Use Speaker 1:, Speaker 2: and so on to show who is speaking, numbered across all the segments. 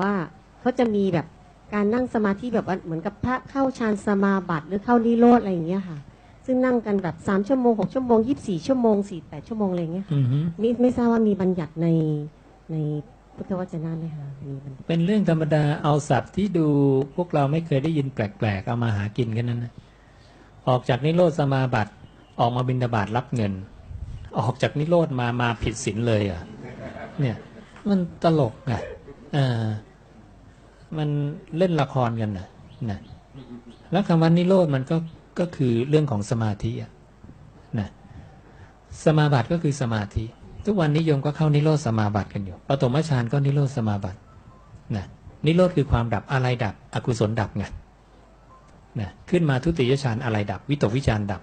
Speaker 1: ว่าเขาจะมีแบบการนั่งสมาธิแบบว่าเหมือนกับพระเข้าฌานสมาบัติหรือเข้านิโรธอะไรอย่างเงี้ยค่ะ ซึ่งนั่งกันแบบสามชั่วโมงหกชั่วโมงยี่สิบสี่ชั่วโมงสี่แปดชั่วโมงอะไรอย่างเงี้ยค่ะ
Speaker 2: อือฮึ
Speaker 1: ไม่ไม่ทราบว่ามีบัญญัติในในพุทธวจนะไหมคะมีบัญญัติ
Speaker 2: เป็นเรื่องธรรมดาเอาศัพท์ที่ดูพวกเราไม่เคยได้ยินแปลกๆเอามาหากินกันนั่นนะออกจากนิโรธสมาบัติออกมาบิณฑบาตรับเงิน ออกจากนิโรธมามาผิดศีลเลยอะเนี่ย มันตลกอะเออ มันเล่นละครกันนะนะแล้วคำว่านิโรธมันก็ก็คือเรื่องของสมาธิอะนะสมาบัติก็คือสมาธิ ทุกวันนิยมก็เข้านิโรธสมาบัติกันอยู่ปฐมฌานก็นิโรธสมาบัตินะนิโรธคือความดับอะไรดับ อกุศลดับไงนะขึ้นมาทุติยฌานอะไรดับ วิตกวิจารดับ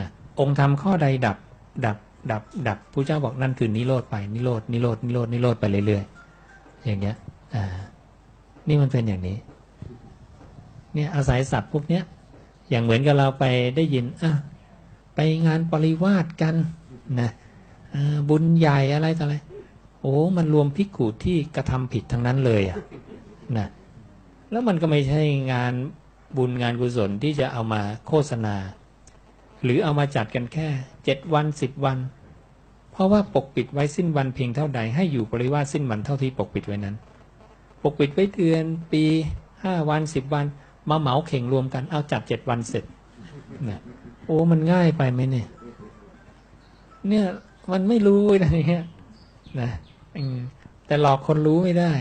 Speaker 2: นะองค์ธรรมข้อใดดับดับดับ ดับพระเจ้าบอกนั่นคือนิโรธไปนิโรธนิโรธนิโรธนิโรธไปเรื่อยๆอย่างเงี้ยอ่า นี่มันเป็นอย่างนี้ เนี่ยอาศัยศัพท์พวกเนี้ยอย่างเหมือนกับเราไปได้ยินอะไปงานปริวาสกันนะอ่าบุญใหญ่อะไรต่ออะไรโอ้มันรวมพิกขุที่กระทำผิดทั้งนั้นเลยอะนะแล้วมันก็ไม่ใช่งานบุญงานกุศลที่จะเอามาโฆษณา หรือเอามาจัดกันแค่เจ็ดวันสิบวัน เพราะว่าปกปิดไว้สิ้นวันเพียงเท่าใดให้อยู่ปริวาสสิ้นวันเท่าที่ปกปิดไว้นั้น กปิดไว้เดือนปีห้าวันสิบวัน มาเหมาเข่งรวมกัน เอาจัดเจ็ดวันเสร็จนะโอ้มันง่ายไปไหมเนี่ย เนี่ยมันไม่รู้นะไรเนี่ยนะอืมแต่หลอกคนรู้ไม่ได้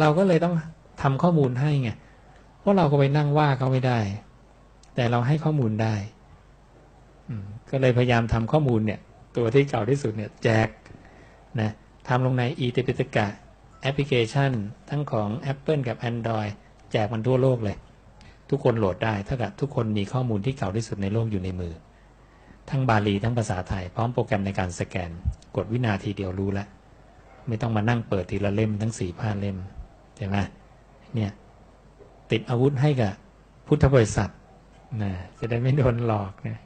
Speaker 2: เราก็เลยต้องทำข้อมูลให้ไงเพราะเราก็ไปนั่งว่าเขาไม่ได้ แต่เราให้ข้อมูลได้ก็เลยพยายามทำข้อมูลเนี่ย ตัวที่เก่าที่สุดเนี่ย แจกนะทำลงใน e t i p i t a k a แอปพลิเคชัน ทั้งของ Apple กับ Android แจกมันทั่วโลกเลย ทุกคนโหลดได้เท่ากับทุกคนมีข้อมูลที่เก่าที่สุดในโลกอยู่ในมือ ทั้งบาลีทั้งภาษาไทย พร้อมโปรแกรมในการสแกน กดวินาทีเดียวรู้แล้วไม่ต้องมานั่งเปิดทีละเล่มทั้งสี่ผ้าเล่มใช่ไหมเนี่ยติดอาวุธให้กับพุทธบริษัทนะจะได้ไม่โดนหลอกนะ